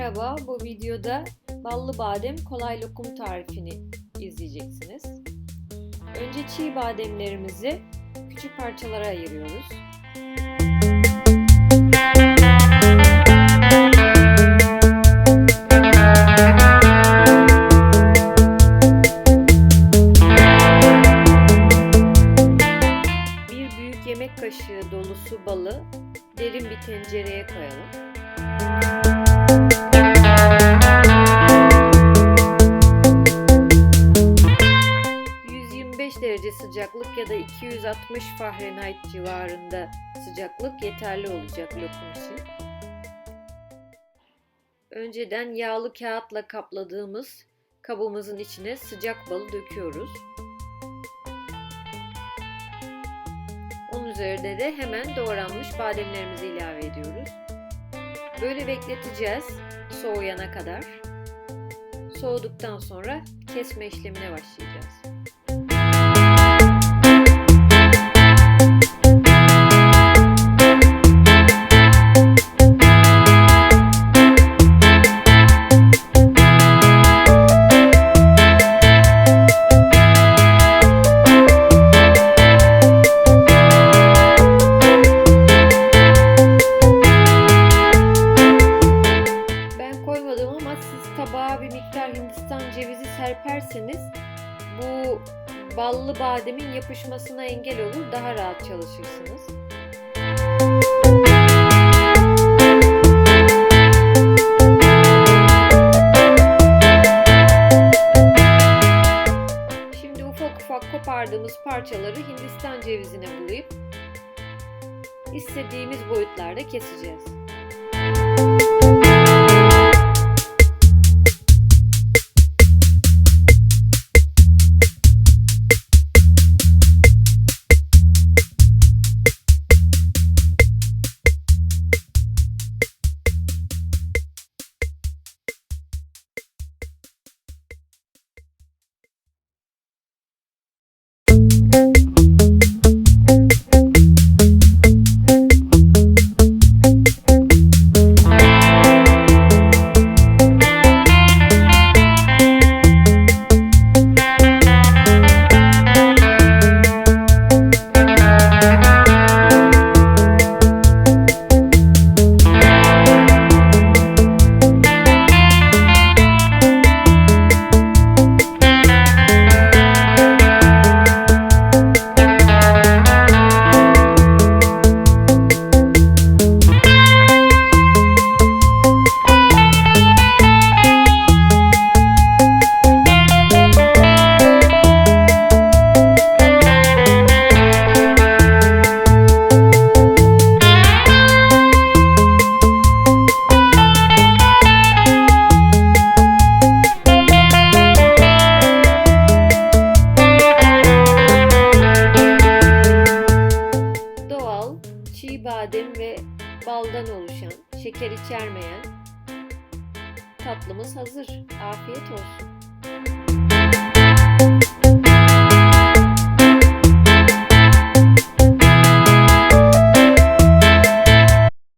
Merhaba, bu videoda ballı badem kolay lokum tarifini izleyeceksiniz. Önce çiğ bademlerimizi küçük parçalara ayırıyoruz. Bir büyük yemek kaşığı dolusu balı derin bir tencereye koyalım. Derece sıcaklık ya da 260 Fahrenheit civarında sıcaklık yeterli olacak lokum için. Önceden yağlı kağıtla kapladığımız kabımızın içine sıcak balı döküyoruz. Onun üzerinde de hemen doğranmış bademlerimizi ilave ediyoruz. Böyle bekleteceğiz soğuyana kadar. Soğuduktan sonra kesme işlemine başlayacağız. Tabağa bir miktar Hindistan cevizi serperseniz bu ballı bademin yapışmasına engel olur. Daha rahat çalışırsınız. Şimdi ufak ufak kopardığımız parçaları Hindistan cevizine bulayıp istediğimiz boyutlarda keseceğiz. Badem ve baldan oluşan, şeker içermeyen tatlımız hazır. Afiyet olsun.